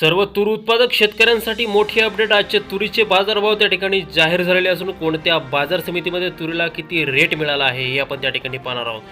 सर्व तूर उत्पादक शेतकऱ्यांसाठी मोठी अपडेट आजचे तुरीचे बाजारभाव त्या ठिकाणी जाहीर झालेले असून कोणत्या बाजार समितीमध्ये तुरीला किती रेट मिळाला आहे हे आपण त्या ठिकाणी पाहणार आहोत.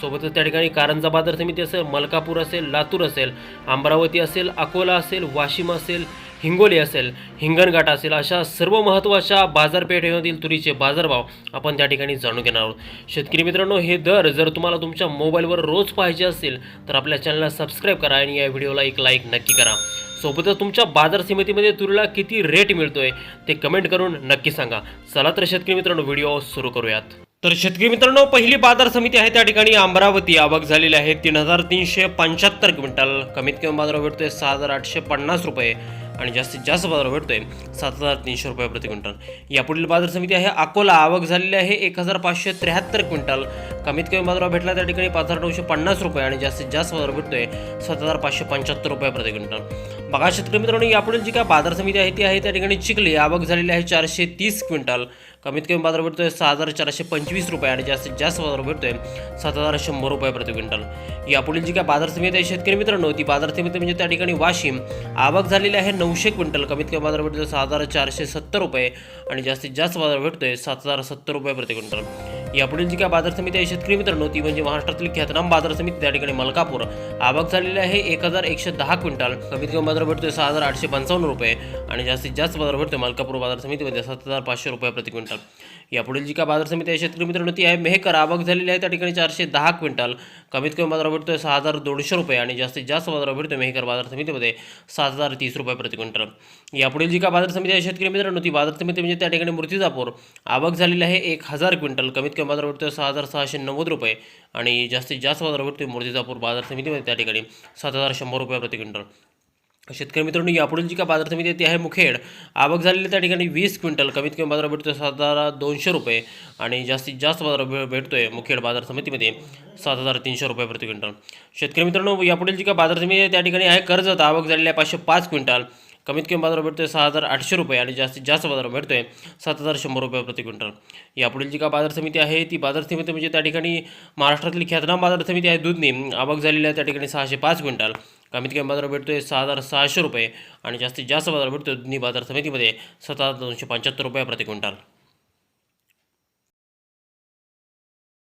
सोबतच त्या ठिकाणी कारंजा बाजार समिती असेल मलकापूर असेल लातूर असेल अमरावती असेल अकोला असेल वाशिम असेल हिंगोली असेल हिंगणघाट असेल अशा सर्व महत्त्वाच्या बाजारपेठेमधील तुरीचे बाजारभाव आपण त्या ठिकाणी जाणून घेणार आहोत. शेतकरी मित्रांनो हे दर जर तुम्हाला तुमच्या मोबाईलवर रोज पाहिजे असेल तर आपल्या चॅनलला सबस्क्राईब करा आणि या व्हिडिओला एक लाईक नक्की करा. सोबतच तुमच्या बाजार समितीमध्ये तुरीला किती रेट मिळतोय ते कमेंट करून नक्की सांगा. चला तर शेतकरी मित्रांनो व्हिडिओ सुरू करूयात. तर शेतकरी मित्रांनो पहिली बाजार समिती आहे त्या ठिकाणी. अमरावती आवक झालेली आहे. तीन हजार तीनशे पंच्याहत्तर क्विंटल. कमीत कमी बाजार भेटतोय सहा हजार आठशे पन्नास रुपये आणि जास्तीत जास्त बाजार भेटतोय सात हजार तीनशे रुपये प्रति क्विंटल. यापुढील बाजार समिती आहे. अकोला आवक झालेली आहे एक हजार पाचशे त्र्याहत्तर क्विंटल. कमीत कमी बाजारावर भेटला त्या ठिकाणी पाच हजार नऊशे पन्नास रुपये आणि जास्तीत जास्त बाजार भेटतोय सात हजार पाचशे पंच्याहत्तर रुपये प्रति क्विंटल. बघा शेतकरी मित्रांनो यापुढील जी काय बाजार समिती आहे ती आहे त्या ठिकाणी चिखली. आवक झालेली आहे चारशे तीस क्विंटल. कमीत कमी बाजार भेटतोय सहा हजार चारशे पंचवीस रुपये आणि जास्तीत जास्त बाजार भेटतोय सात हजार शंभर रुपये प्रति क्विंटल. यापुढील जी काय बाजार समिती आहे शेतकरी मित्रांनो ती बाजार समिती म्हणजे त्या ठिकाणी वाशिम. आवक झालेली आहे नऊशे क्विंटल. कमीत कमी बाजार भेटतोय सहा हजार चारशे सत्तर रुपये आणि जास्तीत जास्त बाजार भेटतोय सात हजार सत्तर रुपये प्रति क्विंटल. यापुढील जी काय बाजार समिती आहे शेतकरी मित्रांनो ती म्हणजे महाराष्ट्रातील ख्यातनाम बाजार समिती त्या ठिकाणी मलकापूर. आवक झालेली आहे एक हजार एकशे दहा क्विंटल. कमीत कमी बाजार भेटतोय सहा हजार आठशे पंचावन्न रुपये आणि जास्तीत जास्त बाजार भेटतोय मलकापूर बाजार समितीमध्ये सात हजार पाचशे रुपये प्रति क्विंटल. यापुढील जी काय बाजार समिती आहे शेतकरी मित्रांनो ती आहे मेहकर. आवक झालेली आहे त्या ठिकाणी चारशे दहा क्विंटल. कमीत कमी बाजार भेटतोय सहा हजार दोनशे रुपये आणि जास्तीत जास्त बाजार भेटतोय मेहकर बाजार समितीमध्ये सात हजार तीस रुपये प्रति क्विंटल. यापुढील जी काय बाजार समिती आहे शेतकरी मित्रांनो ती बाजार समिती म्हणजे त्या ठिकाणी मूर्तिजापूर. आवक झालेली आहे एक हजार क्विंटल. कमीत मुख्य बाजार सहा हजार सहाशे नव्वद रुपये आणि जास्तीत जास्त बाजार मूर्तिजापूर बाजार समितीमध्ये त्या ठिकाणी सात हजार शंभर रुपये प्रति क्विंटल. शेतकरी मित्रांनो यापुढील जी का बाजार समिती आहे ती आहे मुखेड. आवक झालेली त्या ठिकाणी वीस क्विंटल कमीत कमी बाजार भेटतोय सात हजार दोनशे रुपये आणि जास्तीत जास्त बाजार भे भेटतोय मुखेड बाजार समितीमध्ये सात हजार तीनशे रुपये प्रति क्विंटल. शेतकरी मित्रांनो यापुढील जी का बाजार समिती आहे त्या ठिकाणी आहे कर्जत. आवक झालेली आहे पाचशे पाच क्विंटल. कमीत कमी बाजार भेटतो आहे सहा हजार आठशे रुपये आणि जास्तीत जास्त बाजार भेटतो आहे सात हजार शंभर रुपये प्रति क्विंटल. यापुढील जी का बाजार समिती आहे ती बाजार समिती म्हणजे त्या ठिकाणी महाराष्ट्रातली ख्यातनाम बाजार समिती आहे दूधनी. आवक झालेली आहे त्या ठिकाणी सहाशे पाच क्विंटल. कमीत कमी बाजार भेटतो आहे सहा हजार सहाशे रुपये आणि जास्तीत जास्त बाजार भेटतोय दुधनी बाजार समितीमध्ये सात हजार दोनशे पंच्याहत्तर रुपये प्रति क्विंटल.